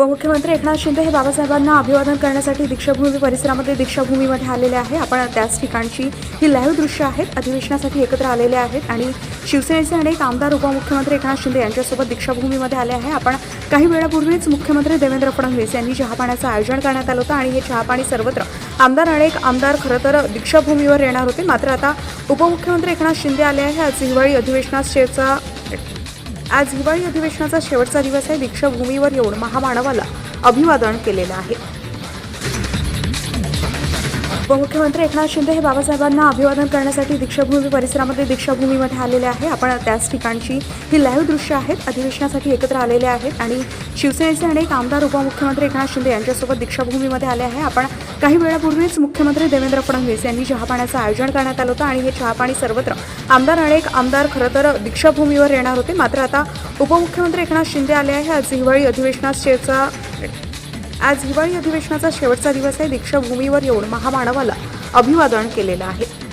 उपमुख्यमंत्री एकनाथ शिंदे हे बाबासाहेबांना अभिवादन करण्यासाठी दीक्षाभूमी परिसरामध्ये दीक्षाभूमीमध्ये आलेले आहे. आपण त्याच ठिकाणची ही लाईव्ह दृश्य आहेत. अधिवेशनासाठी एकत्र आलेले आहेत आणि शिवसेनेचे अनेक आमदार उपमुख्यमंत्री एकनाथ शिंदे यांच्यासोबत दीक्षाभूमीमध्ये आले आहे. आपण काही वेळापूर्वीच मुख्यमंत्री देवेंद्र फडणवीस यांनी चहापाण्याचं आयोजन करण्यात आलं होतं आणि हे चहापाणी सर्वत्र आमदार अनेक आमदार खरं तर दीक्षाभूमीवर येणार होते. मात्र आता उपमुख्यमंत्री एकनाथ शिंदे आले आहे. आज हिवाळी अधिवेशनात आज हिवाळी अधिवेशनाचा शेवटचा दिवस आहे. दीक्षाभूमीवर येऊन महामानवाला अभिवादन केलेलं आहे. उपमुख्यमंत्री एकनाथ शिंदे हे बाबासाहेबांना अभिवादन करण्यासाठी दीक्षाभूमी परिसरामध्ये दीक्षाभूमीमध्ये आलेले आहे. आपण त्याच ठिकाणची ही लाईव्ह दृश्य आहेत. अधिवेशनासाठी एकत्र आलेले आहेत आणि शिवसेनेचे अनेक आमदार उपमुख्यमंत्री एकनाथ शिंदे यांच्यासोबत दीक्षाभूमीमध्ये आले आहे. आपण काही वेळापूर्वीच मुख्यमंत्री देवेंद्र फडणवीस यांनी चहापाण्याचं आयोजन करण्यात आलं होतं आणि हे चहापाणी सर्वत्र आमदार अनेक आमदार खरं तर दीक्षाभूमीवर येणार होते. मात्र आता उपमुख्यमंत्री एकनाथ शिंदे आले आहे. आज हिवाळी अधिवेशनात शेवचा आज हिवाळी अधिवेशनाचा शेवटचा दिवस आहे. दीक्षाभूमीवर येऊन महामानवाला अभिवादन केलेलं आहे.